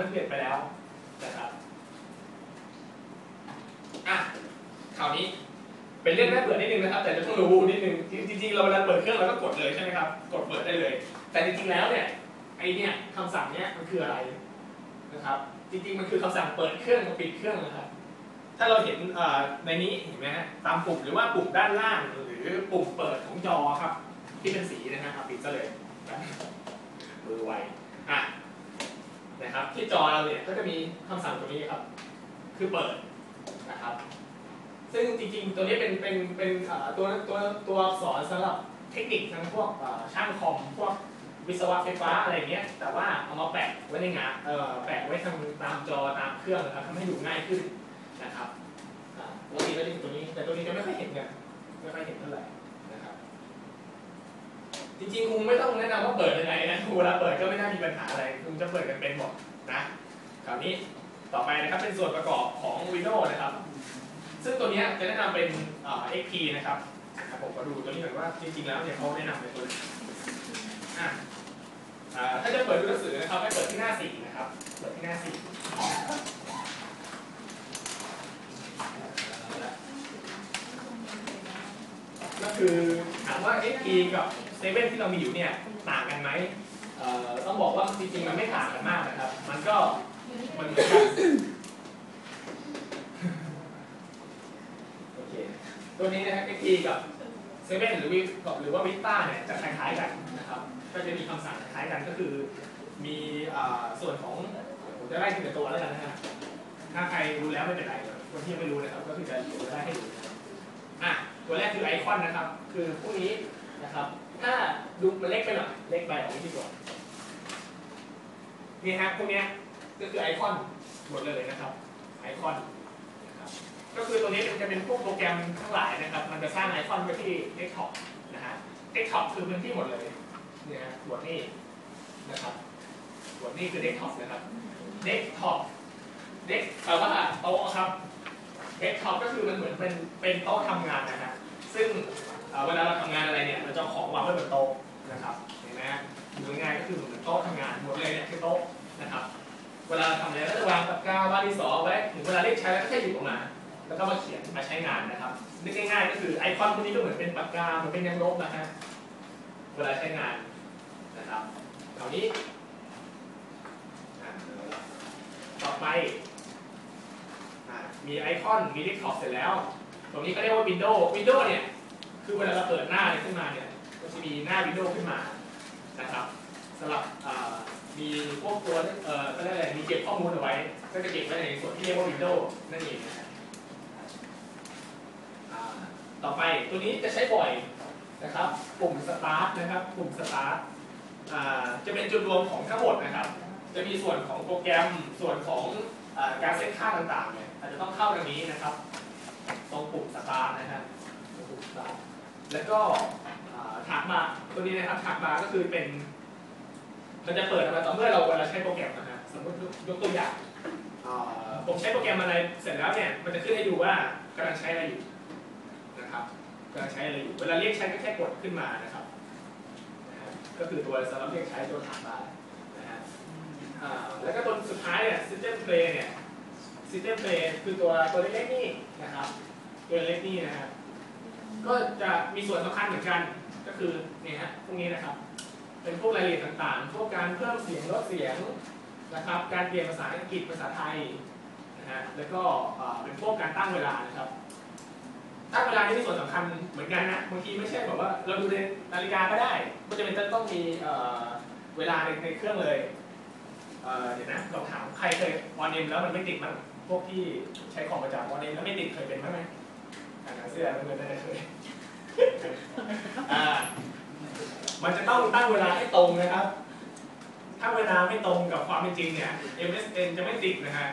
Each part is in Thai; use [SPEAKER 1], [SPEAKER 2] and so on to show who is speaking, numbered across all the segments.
[SPEAKER 1] 2010 2011ไปแล้วนะครับอะข่าวนี้เป็นเรื่องน่าเบื่อนิดนึงนะครับแต่จะต้องรู้นิดนึงจริงๆเราเวลาเปิดเครื่องเราก็กดเลยใช่ไหมครับกดเปิดได้เลย แต่จริงๆแล้วเนี่ยไอเนี่ยคำสั่งเนี่ยมันคืออะไรนะครับ จริงๆมันคือคำสั่งเปิดเครื่องกับปิดเครื่องนะครับ ถ้าเราเห็นในนี้เห็นไหมฮะตามปุ่มหรือว่าปุ่มด้านล่างหรือปุ่มเปิดของจอครับ ที่เป็นสีนะฮะเอาปิดซะเลยมือไวอะ นะครับ ที่จอเราเนี่ยก็จะมีคำสั่งตัวนี้ครับ คือเปิดนะครับ ซึ่งจริงๆ ตัวนี้เป็นเป็นเป็นตัวตัวตัวอักษรสำหรับเทคนิคทั้งพวกช่างคอมพวกวิศวะไฟฟ้าอะไรเงี้ย แต่ว่าเอามาแปะไว้ในงานเอ่อแปะไว้ทางตามจอตามเครื่องนะครับทำให้ดูง่ายขึ้นนะครับปกติก็จะเป็นตัวนี้ แต่ตัวนี้จะไม่ค่อยเห็นกันไม่ค่อยเห็นเท่าไหร่ จริงๆคงไม่ต้องแนะนำว่าเปิดยังไงนะเวลาเปิดก็ไม่น่ามีปัญหาอะไรคงจะเปิดกันเป็นหมดนะคราวนี้ต่อไปนะครับเป็นส่วนประกอบของ Windows นะครับ ซึ่งตัวนี้จะแนะนำเป็นเอ่อ XP นะครับผมมาดูตัวนี้หน่อยว่าจริงๆแล้วเนี่ยเขาแนะนำเป็นตัวไหนอะอ่าถ้าจะเปิดดูหนังสือนะครับให้เปิดที่หน้า4นะครับ เปิดที่หน้า4ก็คือามว่า XP กับเซเว่นที่เรามีอยู่เนี่ยต่างกันไหมต้องบอกว่าจริงๆมันไม่ต่างกันมากนะครับ มันก็มันเหมือนกันโอเคตัวนี้นะครับ XP กับเซเว่นหรือวิหรือว่าวิต้าเนี่ยจะคล้ายๆกันนะครับก็จะมีคำสั่งคล้ายกันก็คือ มีอส่วนของผมจะไล่ทีละตัวแล้วกันนะฮะถ้าใครรู้แล้วไม่เป็นไรคนที่ยังไม่รู้นะครับ ก็คือจะเดี๋ยวจะได้ให้ดูอะตัวแรกคือไอคอนนะครับ คือพวกนี้นะครับ ถ้าดูมันเล็กไปหน่อยเล็กไปออกที่ก่อนนี่ฮะพวกเนี้ยก็คือไอคอนหมดเลยนะครับไอคอนนะครับก็คือตัวนี้มันจะเป็นพวกโปรแกรมทั้งหลายนะครับ มันจะสร้างไอคอนไว้ที่เดสก์ท็อปนะฮะเดสก์ท็อปคือพื้นที่หมดเลยเนี่ยฮะส่วนี้นะครับส่วนี้คือเดสก์ท็อปนะครับเดสก์ท็อปเดสแปลว่าโต๊ะครับเดสก์ท็อปก็คือมันเหมือนเป็นเป็นโต๊ะทำงานนะฮะซึ่ง เวลาเราทำงานอะไรเนี่ยเราจะของวางไว้บนโต๊ะนะครับเห็นไหมฮะดูง่ายๆก็คือเหมือนโต๊ะทำงานหมดเลยเนี่ยคือโต๊ะนะครับ เวลาเราทำอะไรก็จะวางปากกาวางดินสอไว้ถึงเวลาเรียกใช้แล้วก็แค่หยิบออกมา แล้วก็มาเขียนมาใช้งานนะครับนึกง่ายๆก็คือไอคอนพวกนี้ก็เหมือนเป็นปากกาเหมือนเป็นยังลบนะฮะเวลาใช้งานนะครับคราวนี้ต่อไปมีไอคอนมีดิสท็อปเสร็จแล้ว ตรงนี้ก็เรียกว่า Windows Windows เนี่ย คือเวลาเราเปิดหน้าอะไรขึ้นมาเนี่ยก็จะมีหน้า Windows ขึ้นมานะครับสำหรับมีพวกตัวเอ่อก็เรียมีเก็บข้อมูลเอาไว้ ก็จะเก็บไว้ในส่วนที่เรียกว่า Windows นั่นเองต่อไปตัวนี้จะใช้บ่อยนะครับปุ่ม start นะครับปุ่ม start อ่าจะเป็นจุดรวมของทั้งหมดนะครับ จะมีส่วนของโปรแกรมส่วนของอการเซตค่าต่างๆเนี่ยอาจจะต้องเข้าตรงนี้นะครับ ตรงปุ่ม start นะครับปุ่ม start แล้วก็อ่าถักมาตัวนี้นะครับถักมาก็คือเป็น มันจะเปิดออกมาต่อเมื่อเราเวลาใช้โปรแกรมนะฮะสมมติยกตัวอย่างผมใช้โปรแกรมอะไรเสร็จแล้วเนี่ยมันจะขึ้นให้ดูว่ากำลังใช้อะไรอยู่นะครับกำลังใช้อะไรอยู่เวลาเรียกใช้ก็แค่กดขึ้นมานะครับ ก็คือตัวสำหรับเรียกใช้ตัวถามมานะฮะแล้วก็ตัวสุดท้ายเนี่ย system play เนี่ย system play คือตัวตัวเล็กๆนี่นะครับ ตัวเล็กนี่นะฮะ ก็จะมีส่วนสำคัญเหมือนกัน ก็คือเนี่ยฮะพวกนี้นะครับ เป็นพวกรายละเอียดต่างๆ พวกการเพิ่มเสียงลดเสียงนะครับ การเปลี่ยนภาษาอังกฤษภาษาไทยนะฮะ แล้วก็เป็นพวกการตั้งเวลานะครับ ตั้งเวลานี่มีส่วนสำคัญเหมือนกันนะ บางทีไม่ใช่แบบว่าเราดูในนาฬิกาก็ได้ไม่จำเป็นจะต้องมีเวลาในเครื่องเลยเดี๋ยวนะลองถามใครเคยออนเนมแล้วมันไม่ติดมั้ง พวกที่ใช้ของประจำออนเนมแล้วไม่ติดเคยเป็นไหม อ่านหนังเสื้อมันได้เคยอ่ามันจะต้องตั้งเวลาให้ตรงนะครับ ถ้าเวลาไม่ตรงกับความเป็นจริงเนี่ย MSN จะไม่ติดนะฮะ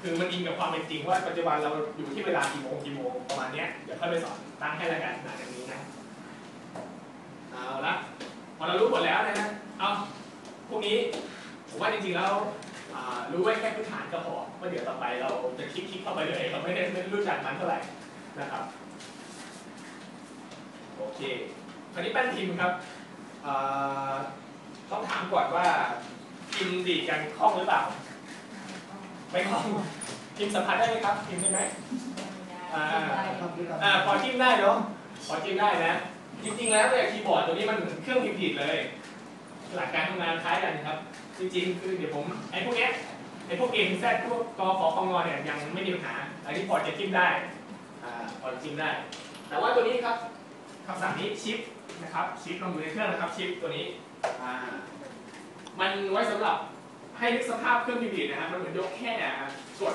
[SPEAKER 1] คือมันอิงกับความเป็นจริงว่าปัจจุบันเราอยู่ที่เวลากี่โมงกี่โมงประมาณเนี้ย เดี๋ยวค่อยไปสอนตั้งให้ละกันหลังจากนี้นะ เอาละพอเรารู้หมดแล้วนะฮะเอาพวกนี้ผมว่าจริงๆแล้วรู้ไว้แค่พื้นฐานก็พอว่าเดี๋ยวต่อไปเราจะคลิกคลิกเข้าไปเลยเราไม่ได้รู้จักมันเท่าไหร่ นะครับโอเคคราวนี้แป้นพิมพ์ครับต้องถามก่อนว่าพิมพ์ดีดกันคล่องหรือเปล่า ไม่คล่องพิมพ์สัมผัสได้ไหมครับพิมพ์ได้ไหมอ่าอ่าพอจิ้มได้เนาะพอจิ้มได้นะจริงๆแล้วเนี่ยคีย์บอร์ดตัวนี้มันเหมือนเครื่องพิมพ์ผิดเลย หลักการทำงานคล้ายกันครับ จริงๆ คือเดี๋ยวผมไอ้พวกเนี้ยไอ้พวกเอ็มแซดพวกกขอคงอเนี่ยยังไม่มีปัญหาอันนี้พอจะจิ้มได้ พอจะจิ้มได้ แต่ว่าตัวนี้ครับคำสั่งนี้ชิปนะครับชิปลงอยู่ในเครื่องนะครับชิปตัวนี้มันไว้สำหรับให้นึกสภาพเครื่องพิมพ์นะครับมันเหมือนยกแค่กด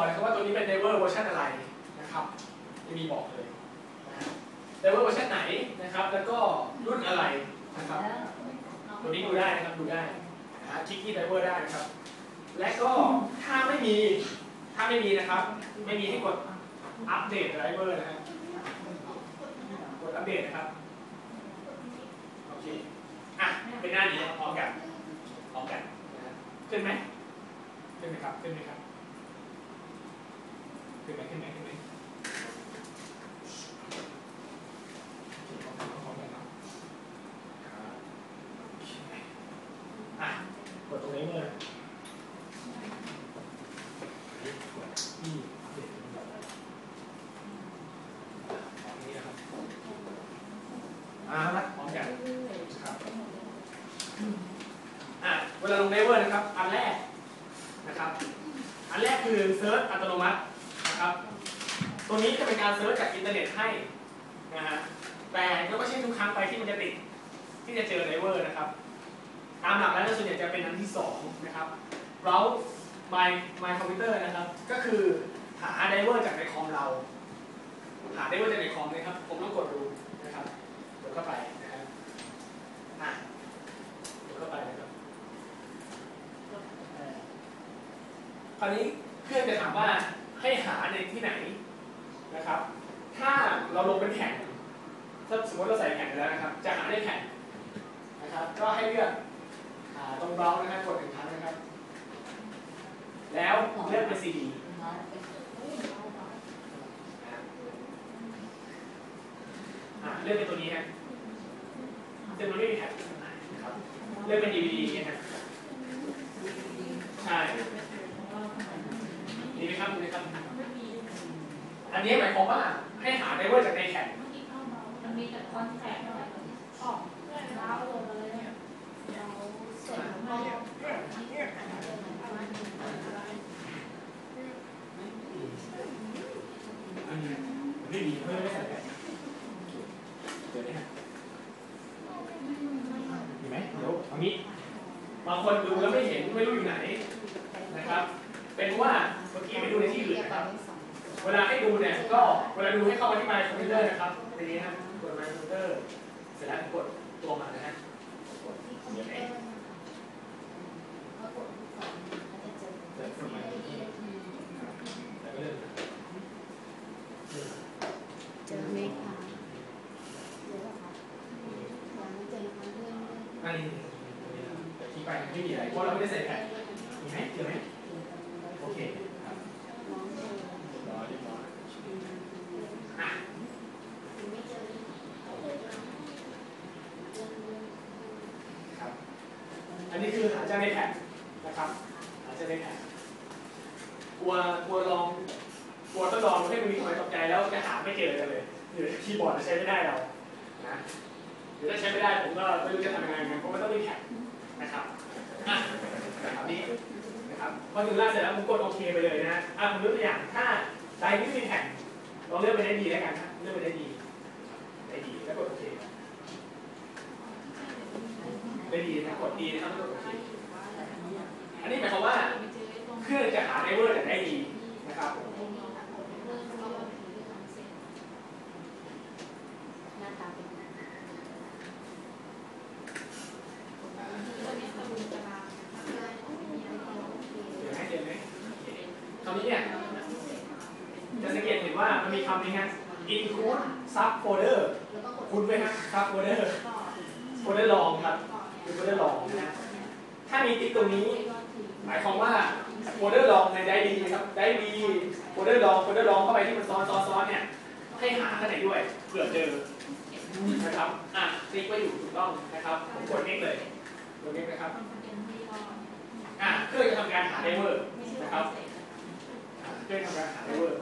[SPEAKER 1] บอกนะครับว่าตัวนี้เป็นไดเวอร์เวอร์ชันอะไรนะครับจะมีบอกเลยไดเวอร์เวอร์ชันไหนนะครับ แล้วก็รุ่นอะไรนะครับ ตัวนี้ดูได้นะครับดูได้นะฮะทิกที่ไดเวอร์ได้นะครับ และก็ถ้าไม่มีถ้าไม่มีนะครับ ไม่มีให้กดอัปเดตไดเวอร์นะฮะกดอัปเดตนะครับโอเคอะเป็นหน้านี้พร้อมกันพร้อมกันนะฮะขึ้นไหมขึ้นไหมครับขึ้นไหมครับ ขึ้นไหมขึ้นไหมขึ้นไหมโอเคพร้อมกันพร้อมกันเนาะครับโอเคอะกดตรงนี้เลยนี่อัปเดตตรงนี้นะครับอ่าละพร้อมกันครับอะเวลาลงไดเวอร์นะครับ อันแรกนะครับ อันแรกคือเซิร์ชอัตโนมัติ นะครับ ตัวนี้จะเป็นการเซิร์ชจากอินเทอร์เน็ตให้นะฮะ แต่ก็ไม่ใช่ทุกครั้งไปที่มันจะติดที่จะเจอไดเวอร์นะครับ ตามหลักแล้วส่วนใหญ่จะเป็นอันที่สองนะครับ browse my my computer นะครับ ก็คือหาไดเวอร์จากในคอมเรา หาไดเวอร์จากในคอมนะครับ ผมต้องกดดูนะครับกดเข้าไปนะครับอะกดเข้าไปนะครับคราวนี้เครื่องจะถามว่า ให้หาในที่ไหนนะครับ ถ้าเราลงเป็นแผ่นถ้าสมมติเราใส่แผ่นไปแล้วนะครับ จะหาในแผ่นนะครับ ก็ให้เลือกอ่าตรงเบราว์นะครับกดหนึ่งครั้งนะครับ แล้วเลือกเป็นซีดีเลือกเป็นตัวนี้ฮะซึ่งมันไม่มีแผ่นนะครับเลือกเป็น DVD เนี่ยฮะใช่ดีไหมครับดีไหมครับ อันนี้หมายความว่าให้หาไดเวอร์จากในแผ่น
[SPEAKER 2] มันมีแต่คอนแทคอะไรออกดาวน์โหลดอะไรเนี่ยเราเสร็จแล้วก็
[SPEAKER 1] อันนี้ไม่มีไม่ได้ใส่แผ่นเดี๋ยวนี้ฮะมีไหมเดี๋ยวเอางี้บางคนดูแล้วไม่เห็นไม่รู้อยู่ไหนนะครับ เป็นว่าเมื่อกี้ไปดูในที่อื่นนะครับ เวลาให้ดูเนี่ยก็เวลาดูให้เข้ามาที่ My Computer นะครับทีนี้นะกด My Computer เสร็จแล้วกดตัวมันนะฮะกดเดี๋ยวเองเปิดขึ้นมาเรื่อง
[SPEAKER 3] เจอไหมคะเจอป่ะคะยังไม่เจอนะคะเพื่อน
[SPEAKER 1] อันนี้แต่ที่ไปไม่มีอะไรเพราะเราไม่ได้ใส่แผ่นมีไหมเจอไหมโอเคครับ
[SPEAKER 3] น้องเจอ
[SPEAKER 1] รอเรียบร้อยอะ
[SPEAKER 3] ไม่เจอ
[SPEAKER 1] ครับอันนี้คือหาเจ้าในแผ่นนะครับหาเจ้าในแผ่นกลัวกลัวลองกลัวทดลองให้มันมีความตก ใจแล้วจะหาไม่เจอเลยหรือคีย์บอร์ดจะใช้ไม่ได้เรานะหรือถ้าใช้ไม่ได้ผมก็ไม่รู้จะทำยังไงเหมือนกันเพราะมันต้องมีแผ่นนะครับอะแบบนี้นะครับพอถึงล่าเสร็จแล้วผมกดโอเคไปเลยนะฮะอะผมยกตัวอย่างถ้าไดร์ไม่มีแผ่นลองเลือกไปได้ดีแล้วกันนะเลือกไปได้ดีได้ดีแล้วกดโอเคได้ดีนะกดดีนะครับแล้วกดโอเคอันนี้หมายความว่าเครื่องจะหาไดเวอร์แต่ได้ดีนะครับ
[SPEAKER 3] หน้าตาเป็น
[SPEAKER 1] เดี๋ยวให้เจอไหมคราวนี้เนี่ยจะสังเกตเห็นว่ามันมีคำนี้ฮะ include sub folder
[SPEAKER 3] แล้วก็กด
[SPEAKER 1] คุณไหมฮะ sub folder folder รองครับคือ folder รองนะฮะถ้ามีติ๊กตรงนี้ หมายความว่าโฟลเดอร์รอง ในได้ดีครับได้ดีโฟลเดอร์รองโฟลเดอร์รองเข้าไปที่มันซ้อนซ้อนซ้อนเนี่ยให้หาข้างในด้วยเผื่อเจอนะครับอะติ๊กไว้อยู่ถูกต้องนะครับผมกด X เลยกด X นะครับอะเครื่องจะทำการหาไดเวอร์นะครับอะเครื่องทำการหาไดเวอร์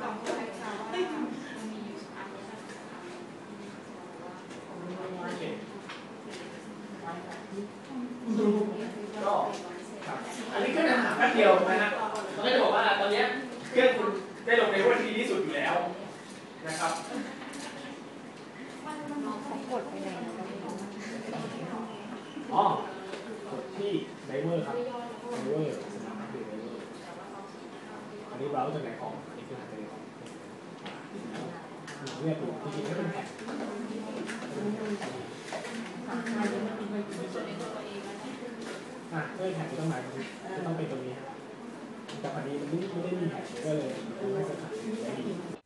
[SPEAKER 1] โอเคก็ครับอันนี้เครื่องจะหาแป๊บเดียวนะฮะ มันก็จะบอกว่าตอนนี้เครื่องคุณได้ลงไดเวอร์ที่ดีที่สุดอยู่แล้วนะครับ
[SPEAKER 3] กดไปไหน
[SPEAKER 1] อ๋อกดที่ไดเวอร์ครับไดเวอร์สนามนักดื่มไดเวอร์อันนี้เราจากไหนของอันนี้คือหาจากไหนของเรียกดูจริงๆไม่เป็นแผ่นอะเพื่อแผ่นจะต้องหมายถึงจะต้องเป็นตรงนี้ฮะ แต่พอดีมันไม่ไม่ได้มีแผ่นก็เลยทำให้สถานได้ดี